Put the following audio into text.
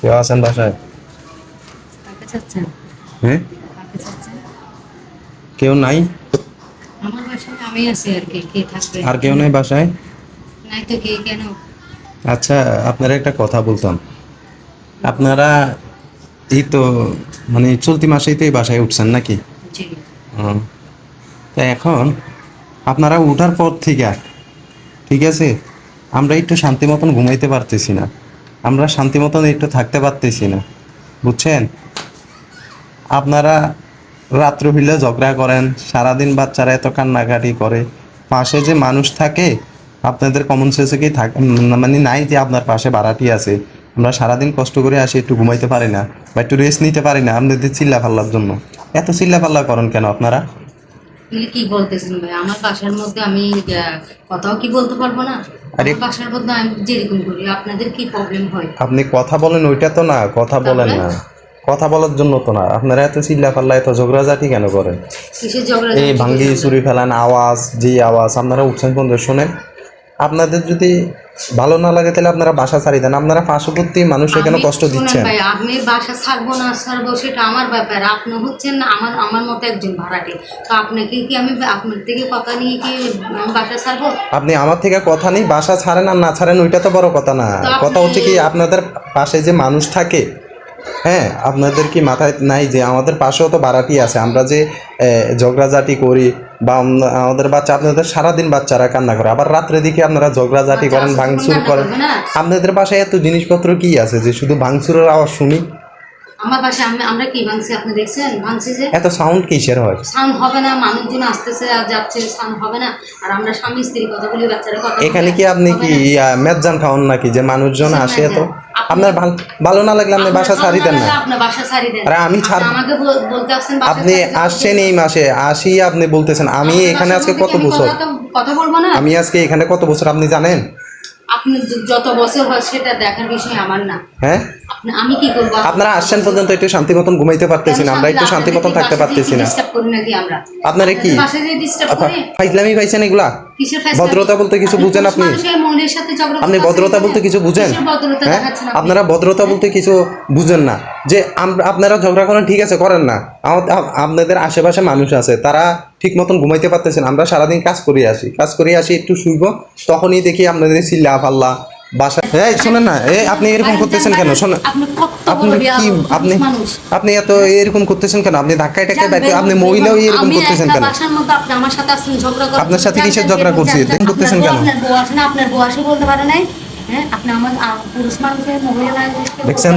কেউ আছেন বাসায়? হ্যাঁ কেউ নাই? আমার বাসায় আমি আছি আর কি কে থাকবে? আর কেউ নাই বাসায়? নাই তো কে কেন? আচ্ছা আপনারা একটা কথা বলতাম। আপনারা এই তো মানে চলতি মাসেই তো এই বাসায় উঠছেন নাকি। তা এখন আপনারা উঠার পর থেকে ঠিক আছে? আমরা একটু শান্তি মতন ঘুমাইতে পারতেছি না। আমরা শান্তি মতন একটু থাকতে পারতেছি না। বুঝছেন? আপনারা রাত্র হইলে ঝগড়া করেন, সারাদিন বাচ্চারা এত কান্নাকাটি করে। পাশে যে মানুষ থাকে, আপনাদের কমন সেন্সে কি থাক মানে নাই যে আপনার পাশে বাড়াটি আছে। আমরা সারাদিন কষ্ট করে আসি, একটু ঘুমাইতে পারি না, বা একটু রেস্ট নিতে পারি না, আপনাদের চিল্লা ফাল্লার জন্য। এত চিল্লা পাল্লা করেন কেন আপনারা? কি বলতেছেন ভাই? আমার বাসার মধ্যে আমি কথাও কি বলতে পারব না? আরে- বাসার মধ্যে আমি যেরকম করি আপনাদের কি প্রবলেম হয়? আপনি কথা বলেন ওইটা তো না কথা বলেন না। কথা বলার জন্য তো না। আপনারা এত চিল্লা পাল্লা এত ঝগড়াঝাটি কেন করেন? এই ভাঙ্গি চুরি ফেলান আওয়াজ যে আওয়াজ আপনারা উঠছেন বন্ধু শোনেন। আপনাদের যদি ভালো না লাগে তাহলে আপনারা বাসা ছাড়ি দেন। আপনারা পার্শ্ববর্তী মানুষ এখানে কষ্ট দিচ্ছেন। ভাই আমি বাসা ছাড়বো না ছাড়বো সেটা আমার ব্যাপার। আপনি হচ্ছেন না আমার আমার মতো একজন ভাড়াটে। তো আপনাকে কি আমি আপনার থেকে কথা নিয়ে কি আমি বাসা ছাড়বো? আপনি আমার থেকে কথা নেই বাসা ছাড়েন আর না ছাড়েন ওইটা তো বড় কথা না। কথা হচ্ছে কি আপনাদের পাশে যে মানুষ থাকে হ্যাঁ আপনাদের কি মাথায় নাই যে আমাদের পাশেও তো বাড়াটি আছে। আমরা যে ঝগড়াঝাটি করি বা আম- আমাদের বাচ্চা আপনাদের সারাদিন বাচ্চারা কান্না করে। আবার রাত্রে দিকে আপনারা ঝগড়াঝাটি করেন ভাঙচুর করেন। আপনাদের বাসায় এত জিনিসপত্র কি আছে যে শুধু ভাঙচুরের আওয়াজ শুনি? আমার বাসায় আমরা কি ভাঙছি আপনি দেখছেন? ভাঙছি যে? এত সাউন্ড কিসের হয়? সাউন্ড হবে না মানুষজন আসতেছে আর যাচ্ছে সাউন্ড হবে না। আর আমরা স্বামী স্ত্রী কথা বলি বাচ্চারা কথা এখানে কি আপনি কি মেজান খাওয়ান নাকি যে মানুষজন আসে এত? আপনার ভাল- ভালো না লাগলে আপনি বাসা ছাড়ি দেন না। আরে আমি ছাড়- আপনি আসছেন এই মাসে আসি আপনি বলতেছেন। আমি এখানে আজকে কত বছর? কথা বলব না? আমি আজকে এখানে কত বছর আপনি জানেন? আপনি যত বছর হয় সেটা দেখার বিষয় আমার না। হ্যাঁ? আমি কি করব? আপনারা আসছেন পর্যন্ত একটু শান্তি মতন ঘুমাইতে পারতেছি না আমরা একটু শান্তি মতন থাকতে পারতেছি না। আপনারা কি? ফাইজলামি পাইছেন এগুলা কিসের ফাইজলামি? ভদ্রতা বলতে কিছু বুঝেন আপনি? আপনি ভদ্রতা বলতে কিছু বুঝেন? হ্যাঁ? আপনারা ভদ্রতা বলতে কিছু বুঝেন না। যে আপনারা ঝগড়া করেন ঠিক আছে করেন না। আপনাদের আশেপাশে মানুষ আছে তারা ঠিক মতন ঘুমাইতে পারতেছেন আমরা সারাদিন কাজ করে আসি। কাজ করে আসি একটু শুইব তখনই দেখি আপনাদের চিল্লা পাল্লা বাসা এই শোনেন না এই আপনি এরকম করতেছেন কেন শোনেন আপনি আপনি কি আপনি এত এরকম করতেছেন কেন আপনি ধাক্কায় টাক্কায় যান, আপনি মহিলাও এরকম করতেছেন কেন। আপনার সাথে কিসের ঝগড়া করছি? এরকম করতেছেন কেন? আপনার বউ আসে না আপনার বউ আসে বলতে পারে নাই হ্যাঁ আপনি আমার পুরুষ মানুষের মহিলা দেখছেন